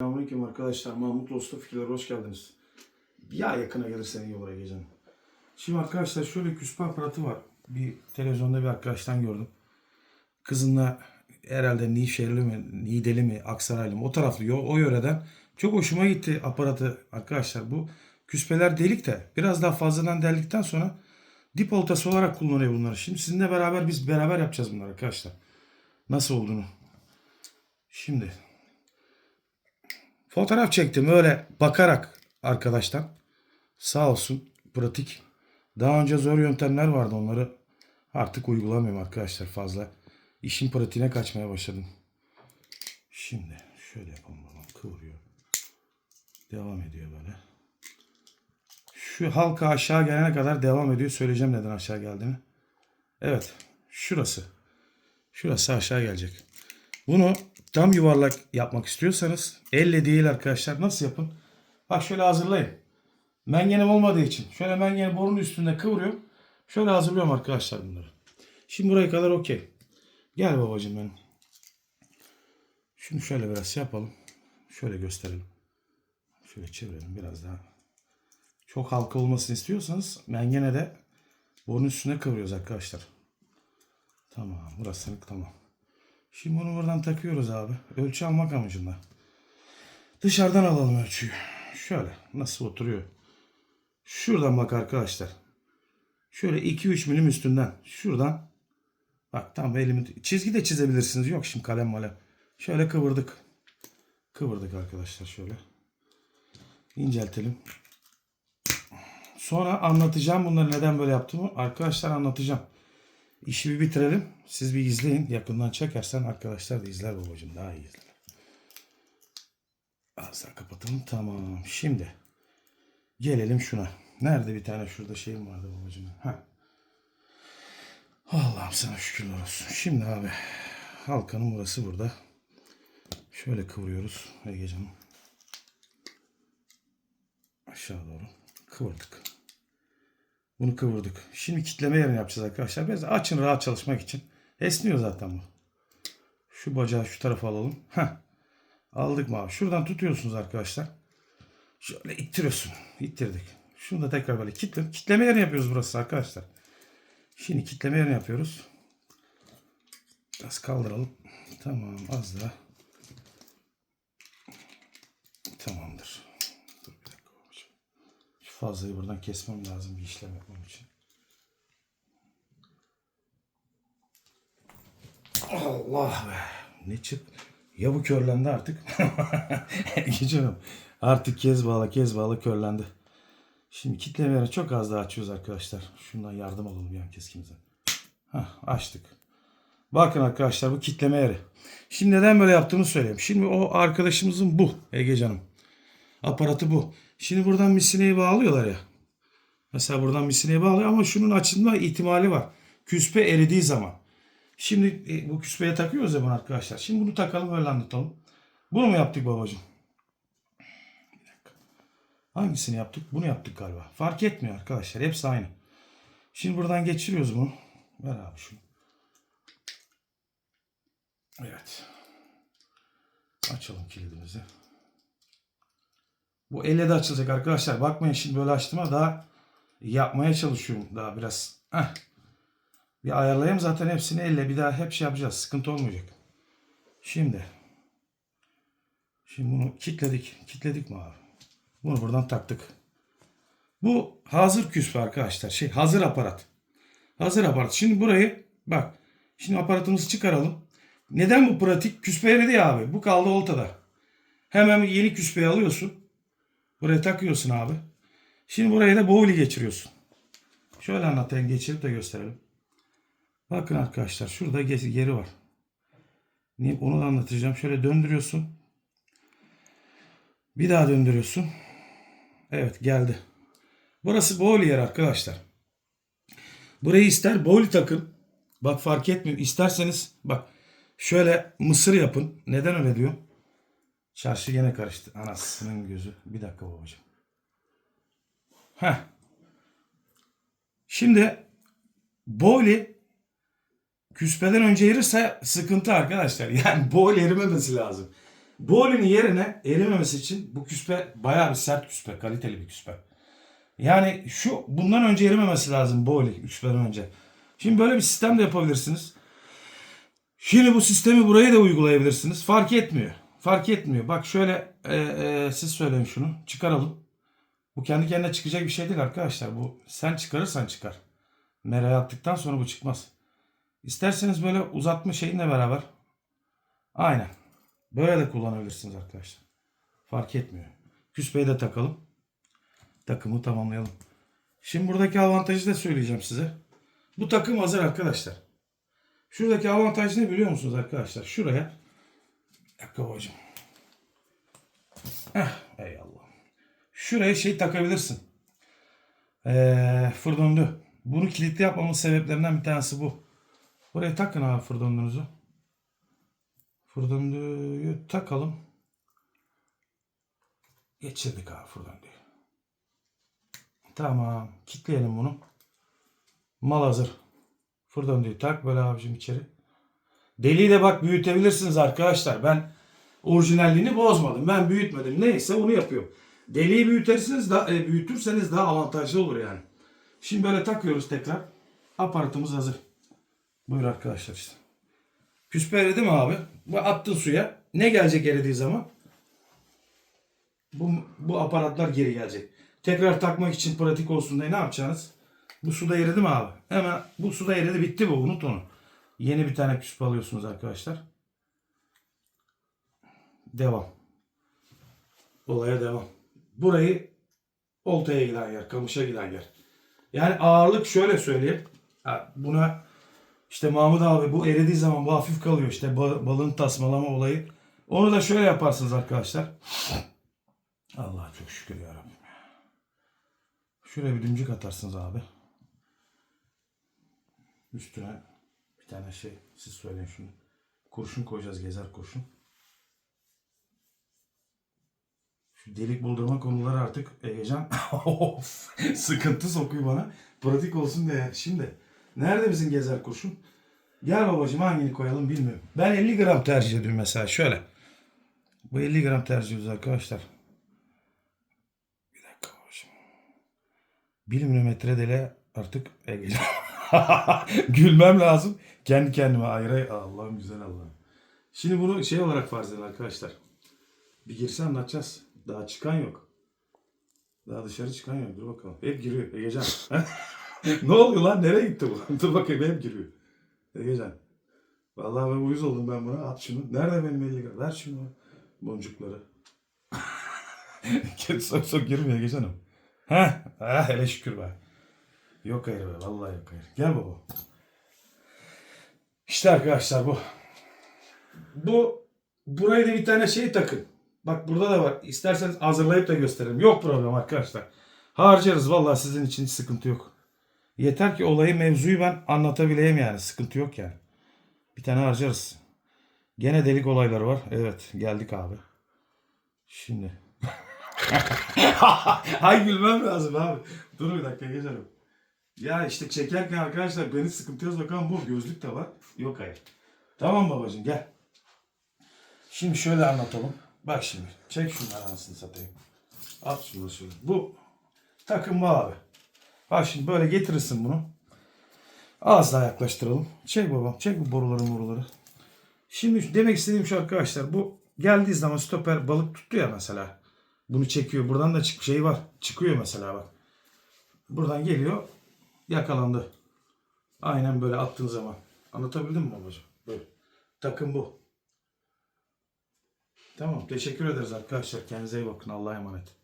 Selamünaleyküm arkadaşlar. Mahmut Usta Fikirler hoş geldiniz. Ya yakına gelirsen iyi olur Egecan. Şimdi arkadaşlar şöyle küspe aparatı var. Bir televizyonda bir arkadaştan gördüm. Kızınla herhalde Nişehirli mi, Nideli mi, Aksaraylı mı o taraflı yo- o yöreden çok hoşuma gitti aparatı arkadaşlar. Bu küspeler delik de biraz daha fazladan deldikten sonra dip oltası olarak kullanıyor bunları. Şimdi sizinle beraber biz beraber yapacağız bunları arkadaşlar. Nasıl olduğunu. Şimdi Fotoğraf çektim öyle bakarak arkadaştan. Sağ olsun pratik. Daha önce zor yöntemler vardı onları artık uygulamıyorum arkadaşlar fazla. İşin pratiğine kaçmaya başladım. Şimdi şöyle yapalım babam kıvırıyor. Devam ediyor böyle. Şu halka aşağı gelene kadar devam ediyor. Söyleyeceğim neden aşağı geldiğini. Evet. Şurası. Şurası aşağı gelecek. Bunu tam yuvarlak yapmak istiyorsanız elle değil arkadaşlar nasıl yapın? Bak şöyle hazırlayın. Mengenem olmadığı için şöyle mengeni borunun üstünde kıvırıyorum. Şöyle hazırlıyorum arkadaşlar bunları. Şimdi buraya kadar okey. Gel babacığım benim. Şunu şöyle biraz yapalım. Şöyle gösterelim. Şöyle çevirelim biraz daha. Çok halka olmasını istiyorsanız mengene de borunun üstüne kıvırıyoruz arkadaşlar. Tamam burası tamam. Şimdi bunu buradan takıyoruz abi. Ölçü almak amacında. Dışarıdan alalım ölçüyü. Şöyle nasıl oturuyor. Şuradan bak arkadaşlar. Şöyle 2-3 milim üstünden. Şuradan. Bak tam elimi çizgi de çizebilirsiniz. Yok şimdi kalem malem. Şöyle kıvırdık. Kıvırdık arkadaşlar şöyle. İnceltelim. Sonra anlatacağım bunları neden böyle yaptığımı. Arkadaşlar anlatacağım. İşi bir bitirelim. Siz bir izleyin. Yakından çekersen arkadaşlar da izler babacığım. Daha iyi izler. Az kapatalım. Tamam. Şimdi gelelim şuna. Nerede bir tane şurada şeyim vardı babacığım. Ha. Allah'ım sana şükürler olsun. Şimdi abi halkanın burası burada. Şöyle kıvırıyoruz Egecan'ım. Aşağı doğru. Kıvırdık. Bunu kıvırdık. Şimdi kitleme yerini yapacağız arkadaşlar. Biraz açın rahat çalışmak için. Esniyor zaten bu. Şu bacağı şu tarafa alalım. Heh. Aldık mı abi? Şuradan tutuyorsunuz arkadaşlar. Şöyle ittiriyorsun. İttirdik. Şunu da tekrar böyle kitle. Kitleme yerini yapıyoruz burası arkadaşlar. Şimdi kitleme yerini yapıyoruz. Biraz kaldıralım. Tamam az daha. Tamamdır. Dur bir dakika babacığım. Fazlayı buradan kesmem lazım bir işlem yapmam için. Allah be. Ne çık? Ya bu körlendi artık. Geçelim. Artık kez bağla kez bağla körlendi. Şimdi kitlemeye çok az daha açıyoruz arkadaşlar. Şundan yardım alalım yan keskimize. Hah açtık. Bakın arkadaşlar bu kitleme yeri. Şimdi neden böyle yaptığımı söyleyeyim. Şimdi o arkadaşımızın bu Ege canım. Aparatı bu. Şimdi buradan misineyi bağlıyorlar ya. Mesela buradan misineyi bağlıyor ama şunun açılma ihtimali var. Küspe eridiği zaman. Şimdi e, bu küspeye takıyoruz ya bunu arkadaşlar. Şimdi bunu takalım öyle anlatalım. Bunu mu yaptık babacığım? Hangisini yaptık? Bunu yaptık galiba. Fark etmiyor arkadaşlar. Hepsi aynı. Şimdi buradan geçiriyoruz bunu. Ver abi şunu. Evet. Açalım kilidimizi. Bu elle de açılacak arkadaşlar. Bakmayın şimdi böyle açtığıma daha yapmaya çalışıyorum daha biraz. Heh. Bir ayarlayayım zaten hepsini elle bir daha hep şey yapacağız. Sıkıntı olmayacak. Şimdi. Şimdi bunu kilitledik. Kilitledik mi abi? Bunu buradan taktık. Bu hazır küspe arkadaşlar. Şey hazır aparat. Hazır aparat. Şimdi burayı bak. Şimdi aparatımızı çıkaralım. Neden bu pratik? Küspe eridi ya abi. Bu kaldı oltada. Hemen yeni küspeyi alıyorsun. Buraya takıyorsun abi. Şimdi buraya da boğuli geçiriyorsun. Şöyle anlatayım geçirip de gösterelim. Bakın arkadaşlar şurada ge- geri var. Niye onu da anlatacağım. Şöyle döndürüyorsun. Bir daha döndürüyorsun. Evet geldi. Burası boğuli yer arkadaşlar. Burayı ister boğuli takın. Bak fark etmiyor. İsterseniz bak şöyle mısır yapın. Neden öyle diyor? Çarşı gene karıştı. Anasının gözü. Bir dakika babacığım. Heh. Şimdi Bowley küspeden önce erirse sıkıntı arkadaşlar. Yani bowl erimemesi lazım. Bowling'in yerine erimemesi için bu küspe bayağı bir sert küspe. Kaliteli bir küspe. Yani şu bundan önce erimemesi lazım bowling 3 önce. Şimdi böyle bir sistem de yapabilirsiniz. Şimdi bu sistemi buraya da uygulayabilirsiniz. Fark etmiyor. Fark etmiyor. Bak şöyle e, e, siz söyleyin şunu. Çıkaralım. Bu kendi kendine çıkacak bir şey değil arkadaşlar. Bu sen çıkarırsan çıkar. Meraya attıktan sonra bu çıkmaz. İsterseniz böyle uzatma şeyinle beraber. Aynen. Böyle de kullanabilirsiniz arkadaşlar. Fark etmiyor. Küspeyi de takalım. Takımı tamamlayalım. Şimdi buradaki avantajı da söyleyeceğim size. Bu takım hazır arkadaşlar. Şuradaki avantaj ne biliyor musunuz arkadaşlar? Şuraya. Dakika. Heh, eyvallah. Şuraya şey takabilirsin. Ee, fırdöndü. Bunu kilitli yapmamın sebeplerinden bir tanesi bu. Buraya takın abi fırdöndünüzü. Fırdöndüyü takalım. Geçirdik abi fırdöndüyü. Tamam. Kilitleyelim bunu. Mal hazır. Fırdöndüyü tak böyle abicim içeri. Deliği de bak büyütebilirsiniz arkadaşlar. Ben orijinalliğini bozmadım. Ben büyütmedim. Neyse onu yapıyorum. Deliği büyütürseniz daha, e, büyütürseniz daha avantajlı olur yani. Şimdi böyle takıyoruz tekrar. Aparatımız hazır. Buyur arkadaşlar işte. Küspe mi abi? Bu attın suya. Ne gelecek eridiği zaman? Bu, bu aparatlar geri gelecek. Tekrar takmak için pratik olsun diye ne yapacaksınız? Bu suda eridi mi abi? Hemen bu suda eridi bitti bu unut onu. Yeni bir tane küspe alıyorsunuz arkadaşlar. Devam. Olaya devam. Burayı oltaya giden yer, kamışa giden yer. Yani ağırlık şöyle söyleyeyim. Buna işte Mahmut abi bu eridiği zaman bu hafif kalıyor işte ba- balığın tasmalama olayı. Onu da şöyle yaparsınız arkadaşlar. Allah çok şükür ya Rabbim. Şuraya bir dümcük atarsınız abi. Üstüne bir tane şey siz söyleyin şunu. Kurşun koyacağız gezer kurşun. Şu delik buldurma konuları artık Egecan sıkıntı sokuyor bana. Pratik olsun diye. Şimdi nerede bizim gezer kurşun? Gel babacığım hangini koyalım bilmiyorum. Ben 50 gram tercih ediyorum mesela şöyle. Bu 50 gram tercih ediyoruz arkadaşlar. Bir dakika babacığım. 1 milimetre dele artık Egecan. Gülmem lazım. Kendi kendime ayrı. Allah'ım güzel Allah'ım. Şimdi bunu şey olarak farz edin arkadaşlar. Bir girse anlatacağız. Daha çıkan yok. Daha dışarı çıkan yok. Dur bakalım. Hep giriyor. Egecan. ne oluyor lan? Nereye gitti bu? Dur bakayım hep giriyor. Egecan. Vallahi ben uyuz oldum ben buna. At şunu. Nerede benim 50 gram? Ver şunu. Boncukları. Kedi sok sok girmiyor Egecan'ım. Heh. Ah, hele şükür be. Yok hayır be. Vallahi yok hayır. Gel baba. İşte arkadaşlar bu. Bu buraya da bir tane şey takın. Bak burada da var. İsterseniz hazırlayıp da gösteririm. Yok problem arkadaşlar. Harcarız vallahi sizin için hiç sıkıntı yok. Yeter ki olayı mevzuyu ben anlatabileyim yani. Sıkıntı yok yani. Bir tane harcarız. Gene delik olayları var. Evet geldik abi. Şimdi. Hay gülmem lazım abi. Dur bir dakika geçelim. Ya işte çekerken arkadaşlar beni sıkıntıya sokan bu. Gözlük de var. Yok hayır. Tamam babacığım gel. Şimdi şöyle anlatalım. Bak şimdi. Çek şunları anasını satayım. At şunu şöyle. Bu takım bu abi. Bak şimdi böyle getirirsin bunu. Az daha yaklaştıralım. Çek babam. Çek bu boruları boruları. Şimdi demek istediğim şu arkadaşlar. Bu geldiği zaman stoper balık tuttu ya mesela. Bunu çekiyor. Buradan da çık şey var. Çıkıyor mesela bak. Buradan geliyor. Yakalandı. Aynen böyle attığın zaman. Anlatabildim mi babacığım? Böyle. Takım bu. Tamam. Teşekkür ederiz arkadaşlar. Kendinize iyi bakın. Allah'a emanet.